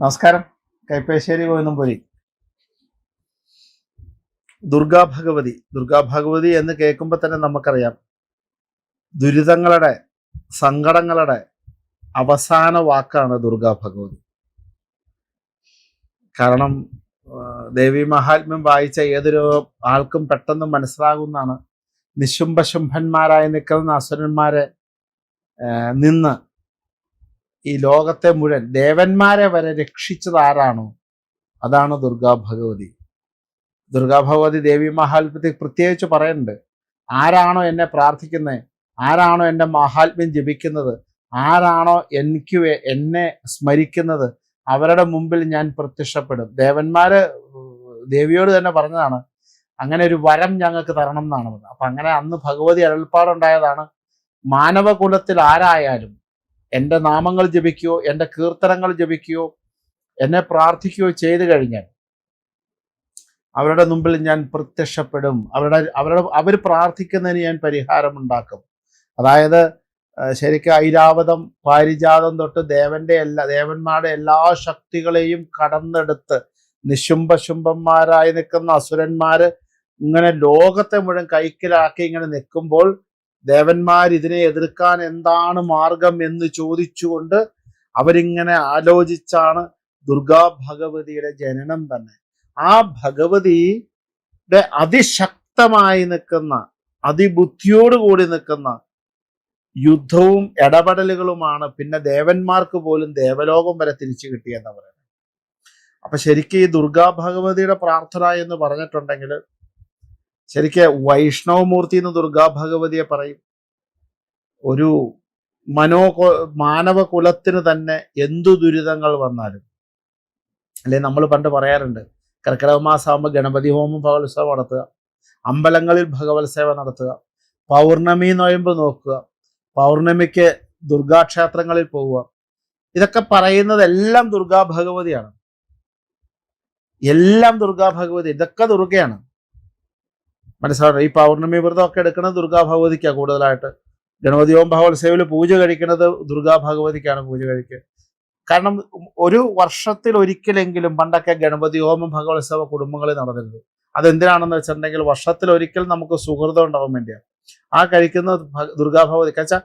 നമസ്കാരം. കൈപ്പേശ്ശേരി ഗോവിന്ദംപുരി. ദുർഗാ ഭഗവതി. ദുർഗാ ഭഗവതി എന്ന് കേൾക്കുമ്പോൾ തന്നെ നമുക്കറിയാം. ദുരിതങ്ങളുടെ സങ്കടങ്ങളുടെ അവസാന വാക്കാണ് ദുർഗാ ഭഗവതി. കാരണം ദേവി മഹാത്മ്യം വായിച്ച ഏതൊരു ആൾക്കും പെട്ടെന്ന് മനസ്സിലാകുന്നതാണ്. നിശുംഭശുംഭന്മാരായി നിൽക്കുന്ന അസുരന്മാരെ നിന്ന് ഈ ലോകത്തെ മുഴുവൻ ദേവന്മാരെ വരെ രക്ഷിച്ചത് ആരാണോ? അതാണ് ദുർഗാ ഭഗവതി. ദുർഗാ ഭഗവതി ദേവി മഹാത്മ്യത്തെ പ്രത്യേകിച്ച് പറയുന്നുണ്ട് ആരാണോ എന്നെ പ്രാർത്ഥിക്കുന്നത് ആരാണോ എന്റെ മഹാത്മ്യം ജപിക്കുന്നത്? ആരാണോ എനിക്ക് എന്നെ സ്മരിക്കുന്നത്? അവരുടെ മുമ്പിൽ ഞാൻ പ്രത്യക്ഷപ്പെടും. ദേവന്മാര് ദേവിയോട് തന്നെ പറഞ്ഞതാണ് അങ്ങനെ ഒരു വരം ഞങ്ങൾക്ക് തരണം എന്നാണ് അപ്പൊ അങ്ങനെ അന്ന് ഭഗവതി അരുൾപ്പാടുണ്ടായതാണ് മാനവകുലത്തിൽ ആരായാലും എന്റെ നാമങ്ങൾ ജപിക്കുകയോ എന്റെ കീർത്തനങ്ങൾ ജപിക്കുകയോ എന്നെ പ്രാർത്ഥിക്കുകയോ ചെയ്തു കഴിഞ്ഞാൽ അവരുടെ മുമ്പിൽ ഞാൻ പ്രത്യക്ഷപ്പെടും. അവരുടെ അവരുടെ അവർ പ്രാർത്ഥിക്കുന്നതിന് ഞാൻ പരിഹാരം ഉണ്ടാക്കും. അതായത് ശരിക്കും ഐരാവതം പാരിജാതം തൊട്ട് ദേവന്റെ എല്ലാ ദേവന്മാരുടെ എല്ലാ ശക്തികളെയും കടന്നെടുത്ത് നിശുംഭശുംഭന്മാരായി നിൽക്കുന്ന അസുരന്മാര് ഇങ്ങനെ ലോകത്തെ മുഴുവൻ കൈക്കലാക്കി ഇങ്ങനെ നിൽക്കുമ്പോൾ ദേവന്മാർ ഇതിനെ എതിർക്കാൻ എന്താണ് മാർഗം എന്ന് ചോദിച്ചുകൊണ്ട് അവരിങ്ങനെ ആലോചിച്ചാണ് ദുർഗാ ഭഗവതിയുടെ ജനനം തന്നെ. ആ ഭഗവതിയുടെ അതിശക്തമായി നിൽക്കുന്ന അതിബുദ്ധിയോടുകൂടി നിൽക്കുന്ന യുദ്ധവും ഇടപെടലുകളുമാണ് പിന്നെ ദേവന്മാർക്ക് പോലും ദേവലോകം വരെ തിരിച്ചു കിട്ടിയെന്ന് പറയുന്നത്. അപ്പൊ ശരിക്കും ഈ ദുർഗാ ഭഗവതിയുടെ പ്രാർത്ഥന എന്ന് പറഞ്ഞിട്ടുണ്ടെങ്കിൽ ശരിക്ക് വൈഷ്ണവമൂർത്തി എന്ന് ദുർഗാ ഭഗവതിയെ പറയും. ഒരു മനോ മാനവ കുലത്തിന് തന്നെ എന്തു ദുരിതങ്ങൾ വന്നാലും. അല്ലെ നമ്മൾ പണ്ട് പറയാറുണ്ട് കർക്കിടക മാസമാകുമ്പോൾ ഗണപതി ഹോമം ഭഗവത്സവം നടത്തുക. അമ്പലങ്ങളിൽ ഭഗവത് സേവ നടത്തുക. പൗർണമി നോയമ്പ് നോക്കുക. പൗർണമിക്ക് ദുർഗാക്ഷേത്രങ്ങളിൽ പോവുക. ഇതൊക്കെ പറയുന്നത് എല്ലാം ദുർഗാ ഭഗവതിയാണ്. എല്ലാം ദുർഗാ ഭഗവതി ഇതൊക്കെ ദുർഗയാണ്. മനസ്സിലാവും ഈ പൗർണമി വ്രതമൊക്കെ എടുക്കുന്നത് ദുർഗാ ഭഗവതിക്കാണ് കൂടുതലായിട്ട്. ഗണപതി ഓം ഭഗവത്സേവിൽ പൂജ കഴിക്കുന്നത് ദുർഗാ ഭഗവതിക്കാണ് പൂജ കഴിക്കുക. കാരണം ഒരു വർഷത്തിൽ ഒരിക്കലെങ്കിലും പണ്ടൊക്കെ ഗണപതി ഹോമം ഭഗവത്സവ കുടുംബങ്ങളിൽ നടന്നിരുന്നു അതെന്തിനാണെന്ന് വെച്ചിട്ടുണ്ടെങ്കിൽ വർഷത്തിൽ ഒരിക്കൽ നമുക്ക് സുഹൃതം ഉണ്ടാവാൻ വേണ്ടിയാണ്. ആ കഴിക്കുന്ന ഭ- ദുർഗാ ഭഗവതി വെച്ചാൽ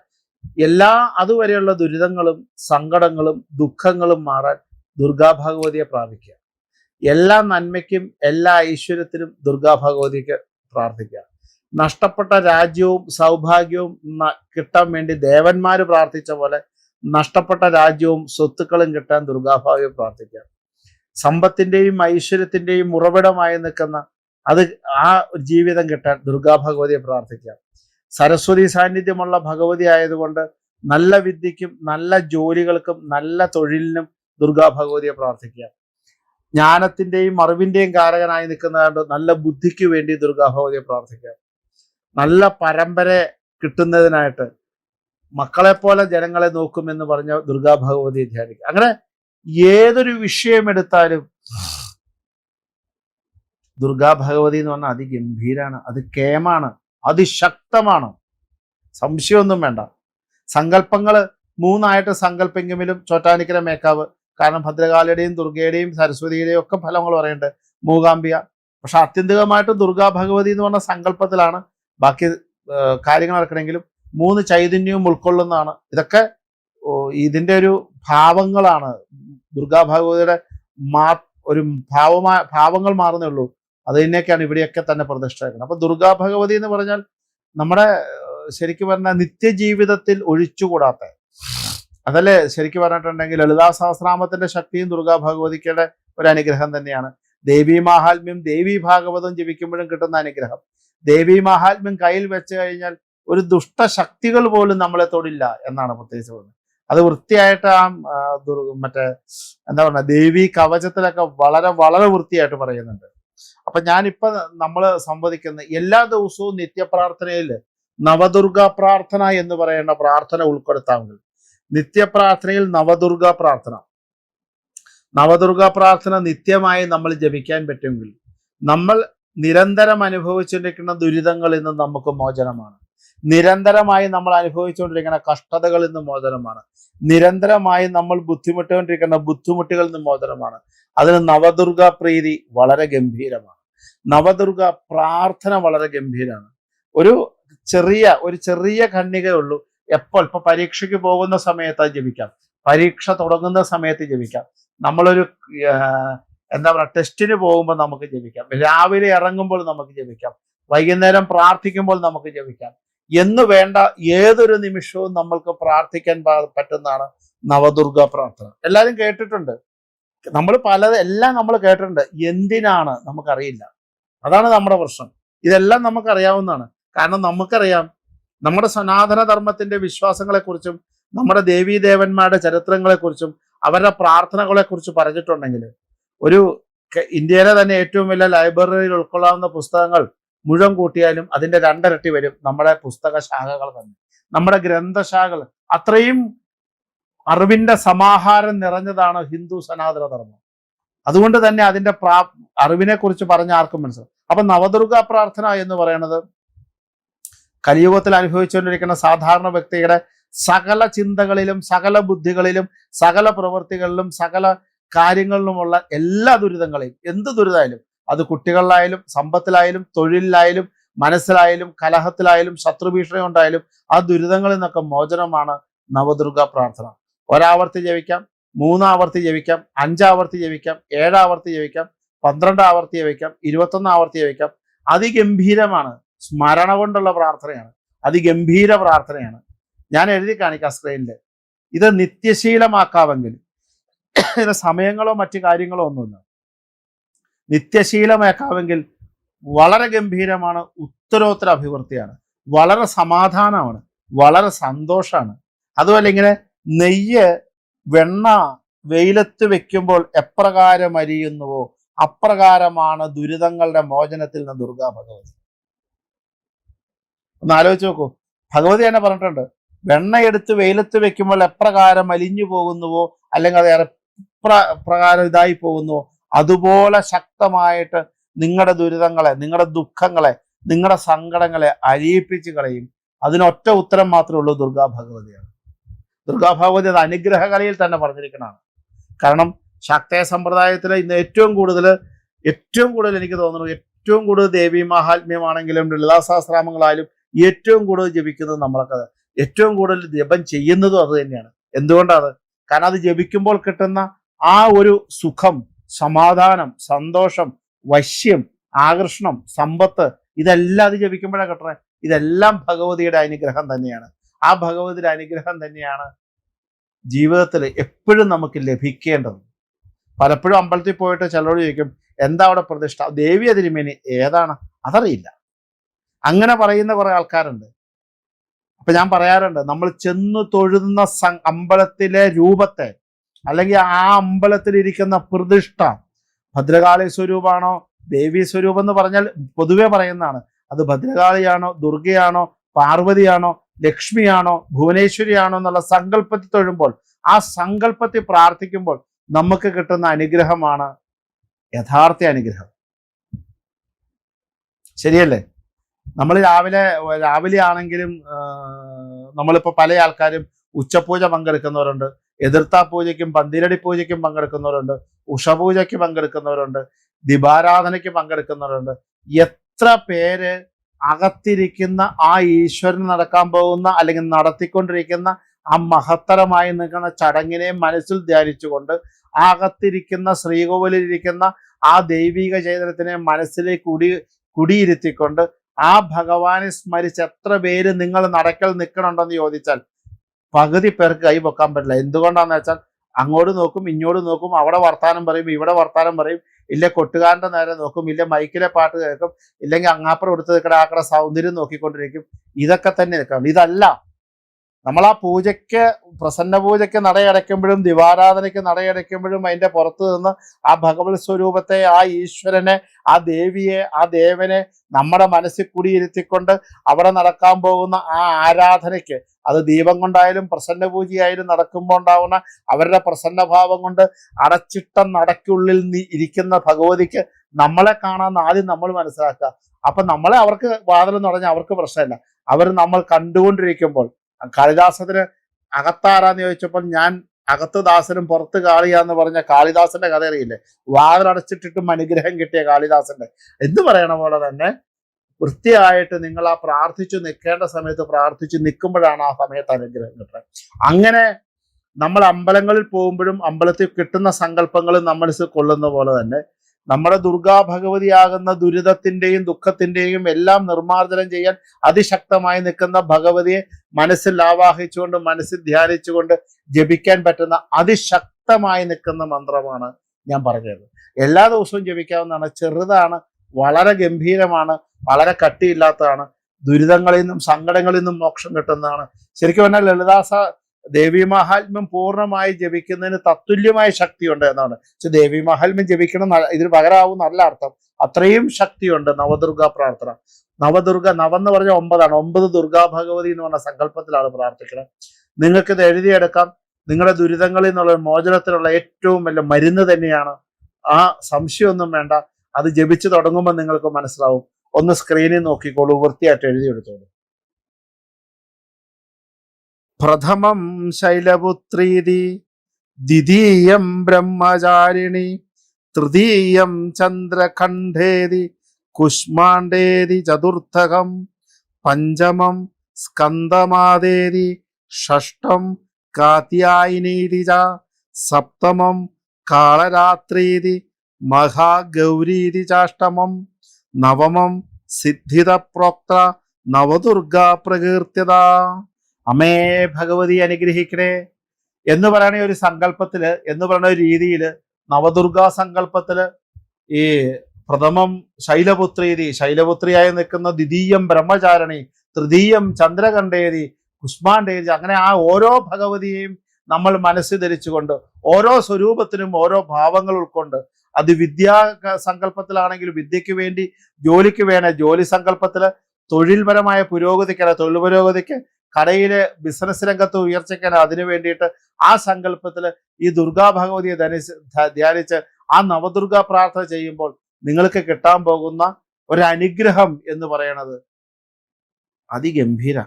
എല്ലാ അതുവരെയുള്ള ദുരിതങ്ങളും സങ്കടങ്ങളും ദുഃഖങ്ങളും മാറാൻ ദുർഗാ ഭഗവതിയെ പ്രാപിക്കുക. എല്ലാ നന്മയ്ക്കും എല്ലാ ഐശ്വര്യത്തിനും ദുർഗാ ഭഗവതിക്ക് പ്രാർത്ഥിക്കുക. നഷ്ടപ്പെട്ട രാജ്യവും സൗഭാഗ്യവും കിട്ടാൻ വേണ്ടി ദേവന്മാർ പ്രാർത്ഥിച്ച പോലെ നഷ്ടപ്പെട്ട രാജ്യവും സ്വത്തുക്കളും കിട്ടാൻ ദുർഗാഭാവ്യം പ്രാർത്ഥിക്കുക. സമ്പത്തിന്റെയും ഐശ്വര്യത്തിന്റെയും ഉറവിടമായി നിൽക്കുന്ന അത് ആ ജീവിതം കിട്ടാൻ ദുർഗാഭഗവതിയെ പ്രാർത്ഥിക്കുക. സരസ്വതി സാന്നിധ്യമുള്ള ഭഗവതി ആയതുകൊണ്ട് നല്ല വിദ്യക്കും നല്ല ജോലികൾക്കും നല്ല തൊഴിലിനും ദുർഗാഭഗവതിയെ പ്രാർത്ഥിക്കുക. ജ്ഞാനത്തിന്റെയും അറിവിന്റെയും കാരകനായി നിൽക്കുന്നതുകൊണ്ട് നല്ല ബുദ്ധിക്ക് വേണ്ടി ദുർഗാ ഭഗവതിയെ പ്രാർത്ഥിക്കുക നല്ല പരമ്പര കിട്ടുന്നതിനായിട്ട് മക്കളെ പോലെ ജനങ്ങളെ നോക്കുമെന്ന് പറഞ്ഞ ദുർഗാ ഭഗവതിയെ ധ്യാനിക്കുക അങ്ങനെ ഏതൊരു വിഷയം എടുത്താലും ദുർഗാ ഭഗവതി എന്ന് പറഞ്ഞാൽ അതിഗംഭീരാണ് അത് കേമാണ് അതിശക്തമാണ്. സംശയമൊന്നും വേണ്ട. സങ്കല്പങ്ങൾ മൂന്നായിട്ട് സങ്കല്പെങ്കിലും ചോറ്റാനിക്കര മേക്കാവ് കാരണം ഭദ്രകാളിയുടെയും ദുർഗയുടെയും സരസ്വതിയുടെയും ഒക്കെ ഫലങ്ങൾ പറയുന്നുണ്ട്. മൂകാംബിക. പക്ഷെ ആത്യന്തികമായിട്ട് ദുർഗാ ഭഗവതി എന്ന് പറഞ്ഞ സങ്കല്പത്തിലാണ് ബാക്കി കാര്യങ്ങൾ നടക്കണമെങ്കിലും മൂന്ന് ചൈതന്യവും ഉൾക്കൊള്ളുന്നതാണ്. ഇതൊക്കെ ഇതിന്റെ ഒരു ഭാവങ്ങളാണ്. ദുർഗാ ഭഗവതിയുടെ മാ ഒരു ഭാവമാ ഭാവങ്ങൾ മാറുന്നേ ഉള്ളൂ. അത് തന്നെയൊക്കെയാണ് ഇവിടെയൊക്കെ തന്നെ പ്രതിഷ്ഠിക്കുന്നത് അപ്പൊ ദുർഗാ ഭഗവതി എന്ന് പറഞ്ഞാൽ നമ്മുടെ ശരിക്കും പറഞ്ഞാൽ നിത്യജീവിതത്തിൽ ഒഴിച്ചുകൂടാത്ത അതല്ലേ ശരിക്കും പറഞ്ഞിട്ടുണ്ടെങ്കിൽ ലളിതാ സഹസ്രാമത്തിന്റെ ശക്തിയും ദുർഗാ ഭഗവതിക്കയുടെ ഒരു അനുഗ്രഹം തന്നെയാണ്. ദേവി മാഹാത്മ്യം ദേവി ഭാഗവതം ജപിക്കുമ്പോഴും കിട്ടുന്ന അനുഗ്രഹം. ദേവി മാഹാത്മ്യം കയ്യിൽ വെച്ച് കഴിഞ്ഞാൽ ഒരു ദുഷ്ടശക്തികൾ പോലും നമ്മളെ തൊടില്ല എന്നാണ് പ്രത്യേകിച്ച് പറഞ്ഞത് അത് വൃത്തിയായിട്ട് ആ മറ്റേ എന്താ പറയുക ദേവി കവചത്തിലൊക്കെ വളരെ വളരെ വൃത്തിയായിട്ട് പറയുന്നുണ്ട്. അപ്പൊ ഞാനിപ്പോ നമ്മൾ സംവദിക്കുന്ന എല്ലാ ദിവസവും നിത്യപ്രാർത്ഥനയിൽ നവദുർഗ പ്രാർത്ഥന എന്ന് പറയുന്ന പ്രാർത്ഥന ഉൾപ്പെടുത്താമെങ്കിൽ നിത്യപ്രാർത്ഥനയിൽ നവദുർഗ പ്രാർത്ഥന. നവദുർഗ പ്രാർത്ഥന നിത്യമായി നമ്മൾ ജപിക്കാൻ പറ്റുമെങ്കിൽ നമ്മൾ നിരന്തരം അനുഭവിച്ചുകൊണ്ടിരിക്കുന്ന ദുരിതങ്ങളിൽ നിന്ന് നമുക്ക് മോചനമാണ്. നിരന്തരമായി നമ്മൾ അനുഭവിച്ചുകൊണ്ടിരിക്കുന്ന കഷ്ടതകളിൽ നിന്ന് മോചനമാണ്. നിരന്തരമായി നമ്മൾ ബുദ്ധിമുട്ടുകൊണ്ടിരിക്കുന്ന ബുദ്ധിമുട്ടുകളിൽ നിന്ന് മോചനമാണ്. അതിന് നവദുർഗ പ്രീതി വളരെ ഗംഭീരമാണ്. നവദുർഗ പ്രാർത്ഥന വളരെ ഗംഭീരമാണ്. ഒരു ചെറിയ ഒരു ചെറിയ ഖണ്ണികയേ ഉള്ളൂ. എപ്പോൾ? ഇപ്പൊ പരീക്ഷയ്ക്ക് പോകുന്ന സമയത്ത് ജപിക്കാം. പരീക്ഷ തുടങ്ങുന്ന സമയത്ത് ജപിക്കാം. നമ്മളൊരു എന്താ പറയുക ടെസ്റ്റിന് പോകുമ്പോൾ നമുക്ക് ജപിക്കാം. രാവിലെ ഇറങ്ങുമ്പോൾ നമുക്ക് ജപിക്കാം. വൈകുന്നേരം പ്രാർത്ഥിക്കുമ്പോൾ നമുക്ക് ജപിക്കാം. എന്ന് വേണ്ട ഏതൊരു നിമിഷവും നമ്മൾക്ക് പ്രാർത്ഥിക്കാൻ പറ്റുന്നതാണ് നവദുർഗ പ്രാർത്ഥന. എല്ലാവരും കേട്ടിട്ടുണ്ട്? നമ്മൾ പലത് എല്ലാം നമ്മൾ കേട്ടിട്ടുണ്ട്. എന്തിനാണ്? നമുക്കറിയില്ല. അതാണ് നമ്മുടെ പ്രശ്നം. ഇതെല്ലാം നമുക്കറിയാവുന്നതാണ്. കാരണം നമുക്കറിയാം നമ്മുടെ സനാതന ധർമ്മത്തിന്റെ വിശ്വാസങ്ങളെക്കുറിച്ചും നമ്മുടെ ദേവീദേവന്മാരുടെ ചരിത്രങ്ങളെക്കുറിച്ചും അവരുടെ പ്രാർത്ഥനകളെക്കുറിച്ച് പറഞ്ഞിട്ടുണ്ടെങ്കിൽ ഒരു ഇന്ത്യയിലെ തന്നെ ഏറ്റവും വലിയ ലൈബ്രറിയിൽ ഉൾക്കൊള്ളാവുന്ന പുസ്തകങ്ങൾ മുഴുവൻ കൂട്ടിയാലും അതിന്റെ രണ്ടിരട്ടി വരും നമ്മുടെ പുസ്തക ശാഖകൾ തന്നെ. നമ്മുടെ ഗ്രന്ഥശാഖകൾ. അത്രയും അറിവിന്റെ സമാഹാരം നിറഞ്ഞതാണ് ഹിന്ദു സനാതന ധർമ്മം അതുകൊണ്ട് തന്നെ അതിന്റെ പ്രാ അറിവിനെ കുറിച്ച് പറഞ്ഞ ആർക്കും മനസ്സിലാവും. അപ്പൊ നവദുർഗ പ്രാർത്ഥന എന്ന് പറയുന്നത് കലിയുഗത്തിൽ അനുഭവിച്ചുകൊണ്ടിരിക്കുന്ന സാധാരണ വ്യക്തിയുടെ സകല ചിന്തകളിലും സകല ബുദ്ധികളിലും സകല പ്രവൃത്തികളിലും സകല കാര്യങ്ങളിലുമുള്ള എല്ലാ ദുരിതങ്ങളെയും എന്ത് ദുരിതമായാലും അത് കുട്ടികളിലായാലും സമ്പത്തിലായാലും തൊഴിലിലായാലും മനസ്സിലായാലും കലഹത്തിലായാലും ശത്രുഭീഷണി ഉണ്ടായാലും ആ ദുരിതങ്ങളിൽ നിന്നൊക്കെ മോചനമാണ് നവദുർഗ പ്രാർത്ഥന. ഒരാവർത്തി ജപിക്കാം മൂന്നാവർത്തി ജപിക്കാം അഞ്ചാവർത്തി ജപിക്കാം ഏഴാവർത്തി ജപിക്കാം പന്ത്രണ്ട് ആവർത്തി ജപിക്കാം ഇരുപത്തൊന്ന് ആവർത്തി ജപിക്കാം. അതിഗംഭീരമാണ് സ്മരണ കൊണ്ടുള്ള പ്രാർത്ഥനയാണ്. അതിഗംഭീര പ്രാർത്ഥനയാണ്. ഞാൻ എഴുതി കാണിക്കാം സ്ക്രീനിൽ ഇത് നിത്യശീലമാക്കാമെങ്കിൽ ഇതിന് സമയങ്ങളോ മറ്റു കാര്യങ്ങളോ ഒന്നുമില്ല. നിത്യശീലമാക്കാമെങ്കിൽ വളരെ ഗംഭീരമാണ് ഉത്തരോത്തര അഭിവൃദ്ധിയാണ്. വളരെ സമാധാനമാണ് വളരെ സന്തോഷമാണ്. അതുപോലെ ഇങ്ങനെ നെയ്യ് വെണ്ണ വെയിലത്ത് വെക്കുമ്പോൾ എപ്രകാരം അരിയുന്നുവോ അപ്രകാരമാണ് ദുരിതങ്ങളുടെ മോചനത്തിൽ നിന്ന് ദുർഗാ ഭഗവതി. ഒന്ന് ആലോചിച്ച് നോക്കൂ. ഭഗവതി തന്നെ പറഞ്ഞിട്ടുണ്ട് വെണ്ണയെടുത്ത് വെയിലത്ത് വെക്കുമ്പോൾ എപ്രകാരം അലിഞ്ഞു പോകുന്നുവോ? അല്ലെങ്കിൽ അത് പ്രകാരം ഇതായി പോകുന്നുവോ? അതുപോലെ ശക്തമായിട്ട് നിങ്ങളുടെ ദുരിതങ്ങളെ നിങ്ങളുടെ ദുഃഖങ്ങളെ നിങ്ങളുടെ സങ്കടങ്ങളെ അരിയിപ്പിച്ച് കളയും. അതിനൊറ്റ ഉത്തരം മാത്രമേ ഉള്ളൂ ദുർഗാ ഭഗവതിയാണ്. ദുർഗാ ഭഗവതി അത് അനുഗ്രഹ കലയിൽ തന്നെ പറഞ്ഞിരിക്കുന്നതാണ് കാരണം ശാക്തയ സമ്പ്രദായത്തിൽ ഇന്ന് ഏറ്റവും കൂടുതൽ ഏറ്റവും കൂടുതൽ എനിക്ക് തോന്നുന്നു ഏറ്റവും കൂടുതൽ ദേവി മഹാത്മ്യമാണെങ്കിലും ലളിതാ സഹസ്രാമങ്ങളായാലും ഏറ്റവും കൂടുതൽ ജപിക്കുന്നത് നമ്മളൊക്കെ ഏറ്റവും കൂടുതൽ ജപം ചെയ്യുന്നതും അത് തന്നെയാണ്. എന്തുകൊണ്ടാണ്? കാരണം അത് ജപിക്കുമ്പോൾ കിട്ടുന്ന ആ ഒരു സുഖം സമാധാനം സന്തോഷം വശ്യം ആകർഷണം സമ്പത്ത് ഇതെല്ലാം അത് ജപിക്കുമ്പോഴാണ് കിട്ടണേ. ഇതെല്ലാം ഭഗവതിയുടെ അനുഗ്രഹം തന്നെയാണ്. ആ ഭഗവതിയുടെ അനുഗ്രഹം തന്നെയാണ് ജീവിതത്തിൽ എപ്പോഴും നമുക്ക് ലഭിക്കേണ്ടത്. പലപ്പോഴും അമ്പലത്തിൽ പോയിട്ട് ചിലരോട് ചോദിക്കും എന്താ അവിടെ പ്രതിഷ്ഠ? ദേവി അതിരുമേനി ഏതാണ്? അതറിയില്ല. അങ്ങനെ പറയുന്ന കുറെ ആൾക്കാരുണ്ട്. അപ്പൊ ഞാൻ പറയാറുണ്ട് നമ്മൾ ചെന്ന് തൊഴുന്ന അമ്പലത്തിലെ രൂപത്തെ അല്ലെങ്കിൽ ആ അമ്പലത്തിൽ ഇരിക്കുന്ന പ്രതിഷ്ഠ ഭദ്രകാളി സ്വരൂപാണോ ദേവി സ്വരൂപം എന്ന് പറഞ്ഞാൽ പൊതുവെ പറയുന്നതാണ്. അത് ഭദ്രകാളിയാണോ ദുർഗയാണോ പാർവതിയാണോ ലക്ഷ്മിയാണോ ഭുവനേശ്വരിയാണോ എന്നുള്ള സങ്കല്പത്തിൽ തൊഴുമ്പോൾ ആ സങ്കല്പത്തിൽ പ്രാർത്ഥിക്കുമ്പോൾ നമുക്ക് കിട്ടുന്ന അനുഗ്രഹമാണ് യഥാർത്ഥ അനുഗ്രഹം. ശരിയല്ലേ? നമ്മൾ രാവിലെ രാവിലെ ആണെങ്കിലും നമ്മളിപ്പോൾ നമ്മളിപ്പോ പല ആൾക്കാരും ഉച്ചപൂജ പങ്കെടുക്കുന്നവരുണ്ട്. എതിർത്താ പൂജയ്ക്കും പന്തിരടി പൂജയ്ക്കും പങ്കെടുക്കുന്നവരുണ്ട്. ഉഷപൂജയ്ക്ക് പങ്കെടുക്കുന്നവരുണ്ട്. ദീപാരാധനയ്ക്ക് പങ്കെടുക്കുന്നവരുണ്ട്. എത്ര പേര് അകത്തിരിക്കുന്ന ആ ഈശ്വരൻ നടക്കാൻ പോകുന്ന അല്ലെങ്കിൽ നടത്തിക്കൊണ്ടിരിക്കുന്ന ആ മഹത്തരമായി നിൽക്കുന്ന ചടങ്ങിനെ മനസ്സിൽ ധ്യാനിച്ചുകൊണ്ട് ആ അകത്തിരിക്കുന്ന ശ്രീകോവിലിരിക്കുന്ന ആ ദൈവിക ചൈതന്യത്തിനെ മനസ്സിലേക്ക് കുടി കുടിയിരുത്തിക്കൊണ്ട് ആ ഭഗവാനെ സ്മരിച്ച് എത്ര പേര് നിങ്ങൾ നടക്കൽ നിൽക്കണുണ്ടെന്ന് ചോദിച്ചാൽ പകുതി പേർക്ക് കൈ പൊക്കാൻ പറ്റില്ല. എന്തുകൊണ്ടാന്ന് വെച്ചാൽ അങ്ങോട്ട് നോക്കും ഇങ്ങോട്ട് നോക്കും അവിടെ വർത്താനം പറയും ഇവിടെ വർത്താനം പറയും ഇല്ല കൊട്ടുകാരന്റെ നേരെ നോക്കും ഇല്ല മൈക്കിലെ പാട്ട് കേൾക്കും ഇല്ലെങ്കിൽ അങ്ങാപ്പുറം എടുത്ത് നിൽക്കണ ആക്കടെ സൗന്ദര്യം നോക്കിക്കൊണ്ടിരിക്കും. ഇതൊക്കെ തന്നെ നിൽക്കണം. ഇതല്ല. നമ്മൾ ആ പൂജയ്ക്ക് പ്രസന്ന പൂജയ്ക്ക് നടയടയ്ക്കുമ്പോഴും ദിവാരാധനയ്ക്ക് നടയടയ്ക്കുമ്പോഴും അതിന്റെ പുറത്ത് നിന്ന് ആ ഭഗവത് സ്വരൂപത്തെ ആ ഈശ്വരനെ ആ ദേവിയെ ആ ദേവനെ നമ്മുടെ മനസ്സിൽ കുടിയിരുത്തിക്കൊണ്ട് അവിടെ നടക്കാൻ പോകുന്ന ആ ആരാധനയ്ക്ക് അത് ദീപം കൊണ്ടായാലും പ്രസന്ന പൂജയായാലും നടക്കുമ്പോൾ ഉണ്ടാവുന്ന അവരുടെ പ്രസന്നഭാവം കൊണ്ട് അടച്ചിട്ട നടക്കുള്ളിൽ ഇരിക്കുന്ന ഭഗവതിക്ക് നമ്മളെ കാണാമെന്ന് ആദ്യം നമ്മൾ മനസ്സിലാക്കുക. അപ്പം നമ്മളെ അവർക്ക് വാതിലെന്ന് പറഞ്ഞാൽ അവർക്ക് പ്രശ്നമില്ല. അവർ നമ്മൾ കണ്ടുകൊണ്ടിരിക്കുമ്പോൾ കാളിദാസത്തിന് അകത്താരാന്ന് ചോദിച്ചപ്പോൾ ഞാൻ അകത്ത് ദാസനും പുറത്ത് കാളിയാന്ന് പറഞ്ഞ കാളിദാസന്റെ കഥ അറിയില്ലേ? വാതിലടച്ചിട്ടിട്ടും അനുഗ്രഹം കിട്ടിയ കാളിദാസന്റെ. എന്ത് പറയണ പോലെ തന്നെ? വൃത്തിയായിട്ട് നിങ്ങൾ ആ പ്രാർത്ഥിച്ചു നിൽക്കേണ്ട സമയത്ത് പ്രാർത്ഥിച്ചു നിൽക്കുമ്പോഴാണ് ആ സമയത്ത് അനുഗ്രഹം കിട്ടുന്നത് അങ്ങനെ നമ്മൾ അമ്പലങ്ങളിൽ പോകുമ്പോഴും അമ്പലത്തിൽ കിട്ടുന്ന സങ്കല്പങ്ങളും നമ്മൾ കൊള്ളുന്ന പോലെ തന്നെ നമ്മുടെ ദുർഗാ ഭഗവതിയാകുന്ന ദുരിതത്തിന്റെയും ദുഃഖത്തിന്റെയും എല്ലാം നിർമ്മാർജനം ചെയ്യാൻ അതിശക്തമായി നിൽക്കുന്ന ഭഗവതിയെ മനസ്സിൽ ആവാഹിച്ചുകൊണ്ട് മനസ്സിൽ ധ്യാനിച്ചുകൊണ്ട് ജപിക്കാൻ പറ്റുന്ന അതിശക്തമായി നിൽക്കുന്ന മന്ത്രമാണ് ഞാൻ പറഞ്ഞത്. എല്ലാ ദിവസവും ജപിക്കാവുന്നതാണ്. ചെറുതാണ് വളരെ ഗംഭീരമാണ് വളരെ കട്ടിയില്ലാത്തതാണ് ദുരിതങ്ങളിൽ നിന്നും സങ്കടങ്ങളിൽ നിന്നും മോക്ഷം കിട്ടുന്നതാണ്. ശരിക്കും പറഞ്ഞാൽ ലളിതാസ ദേവി മഹാത്മ്യം പൂർണമായി ജപിക്കുന്നതിന് തത്തുല്യമായ ശക്തിയുണ്ട് എന്നാണ്. പക്ഷെ ദേവി മഹാത്മ്യം ജപിക്കണം ഇതിന് പകരാവും നല്ല അർത്ഥം. അത്രയും ശക്തിയുണ്ട് നവദുർഗ പ്രാർത്ഥന. നവദുർഗ നവെന്ന് പറഞ്ഞ ഒമ്പതാണ്. ഒമ്പത് ദുർഗാ ഭഗവതി എന്ന് പറഞ്ഞ സങ്കല്പത്തിലാണ് പ്രാർത്ഥിക്കുന്നത് നിങ്ങൾക്കിത് എഴുതിയെടുക്കാം. നിങ്ങളുടെ ദുരിതങ്ങളിൽ നിന്നുള്ള മോചനത്തിനുള്ള ഏറ്റവും വലിയ മരുന്ന് തന്നെയാണ്. ആ സംശയമൊന്നും വേണ്ട. അത് ജപിച്ചു തുടങ്ങുമ്പോൾ നിങ്ങൾക്ക് മനസ്സിലാവും. ഒന്ന് സ്ക്രീനിൽ നോക്കിക്കോളൂ. വൃത്തിയായിട്ട് എഴുതിയെടുത്തോളൂ. പ്രഥമം ശൈലപുത്രീതി ദ്വിതീയം ബ്രഹ്മചാരിണി തൃതീയം ചന്ദ്രഖണ്ഡേതി കുഷ്മാണ്ഡേതി ചതുർത്ഥകം പഞ്ചമം സ്കന്ദമാതേതി ഷഷ്ടം കാത്യായനീതി സപ്തമം കാളരാത്രീതി മഹാഗൗരീതി ചാഷ്ടമം നവമം സിദ്ധിത പ്രോക്ത നവദുർഗാ പ്രകീർത്യത അമ്മേ ഭഗവതി അനുഗ്രഹിക്കണേ എന്ന് പറയണ ഒരു സങ്കല്പത്തിൽ എന്ന് പറയണ ഒരു രീതിയിൽ നവദുർഗാ സങ്കല്പത്തിൽ ഈ പ്രഥമം ശൈലപുത്രീതി ശൈലപുത്രിയായി നിൽക്കുന്ന ദ്വിതീയം ബ്രഹ്മചാരണി തൃതീയം ചന്ദ്രകണ്ഠേതി കുഷ്മാണ്ഡേതി അങ്ങനെ ആ ഓരോ ഭഗവതിയെയും നമ്മൾ മനസ്സിൽ ധരിച്ചുകൊണ്ട് ഓരോ സ്വരൂപത്തിനും ഓരോ ഭാവങ്ങൾ ഉൾക്കൊണ്ട് അത് വിദ്യാ സങ്കല്പത്തിലാണെങ്കിൽ വിദ്യയ്ക്ക് വേണ്ടി ജോലിക്ക് വേണ ജോലി സങ്കല്പത്തിൽ തൊഴിൽപരമായ പുരോഗതിക്കല്ല തൊഴിൽ പുരോഗതിക്ക് കടയിലെ ബിസിനസ് രംഗത്ത് ഉയർച്ചയ്ക്കാൻ അതിനു വേണ്ടിയിട്ട് ആ സങ്കല്പത്തിൽ ഈ ദുർഗാ ഭഗവതിയെ ധനിച്ച് ധ്യാനിച്ച് ആ നവദുർഗ പ്രാർത്ഥന ചെയ്യുമ്പോൾ നിങ്ങൾക്ക് കിട്ടാൻ പോകുന്ന ഒരു അനുഗ്രഹം എന്ന് പറയണത് അതിഗംഭീര.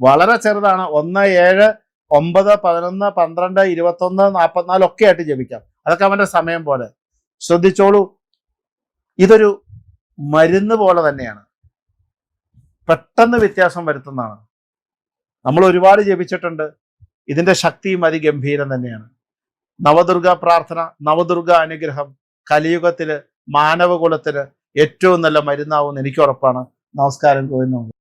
വളരെ ചെറുതാണ്. ഒന്ന് ഏഴ് ഒമ്പത് പതിനൊന്ന് പന്ത്രണ്ട് ഇരുപത്തൊന്ന് നാൽപ്പത്തിനാല് ഒക്കെ ആയിട്ട് ജപിക്കാം. അതൊക്കെ അവന്റെ സമയം പോലെ. ശ്രദ്ധിച്ചോളൂ. ഇതൊരു മരുന്ന് പോലെ തന്നെയാണ്. പെട്ടെന്ന് വ്യത്യാസം വരുത്തുന്നതാണ്. നമ്മൾ ഒരുപാട് ജപിച്ചിട്ടുണ്ട്. ഇതിന്റെ ശക്തിയും അതിഗംഭീരം തന്നെയാണ്. നവദുർഗ പ്രാർത്ഥന നവദുർഗ അനുഗ്രഹം കലിയുഗത്തിൽ മാനവകുലത്തിന് ഏറ്റവും നല്ല മരുന്നാവും എനിക്ക് ഉറപ്പാണ്. നമസ്കാരം ഗോവിന്ദ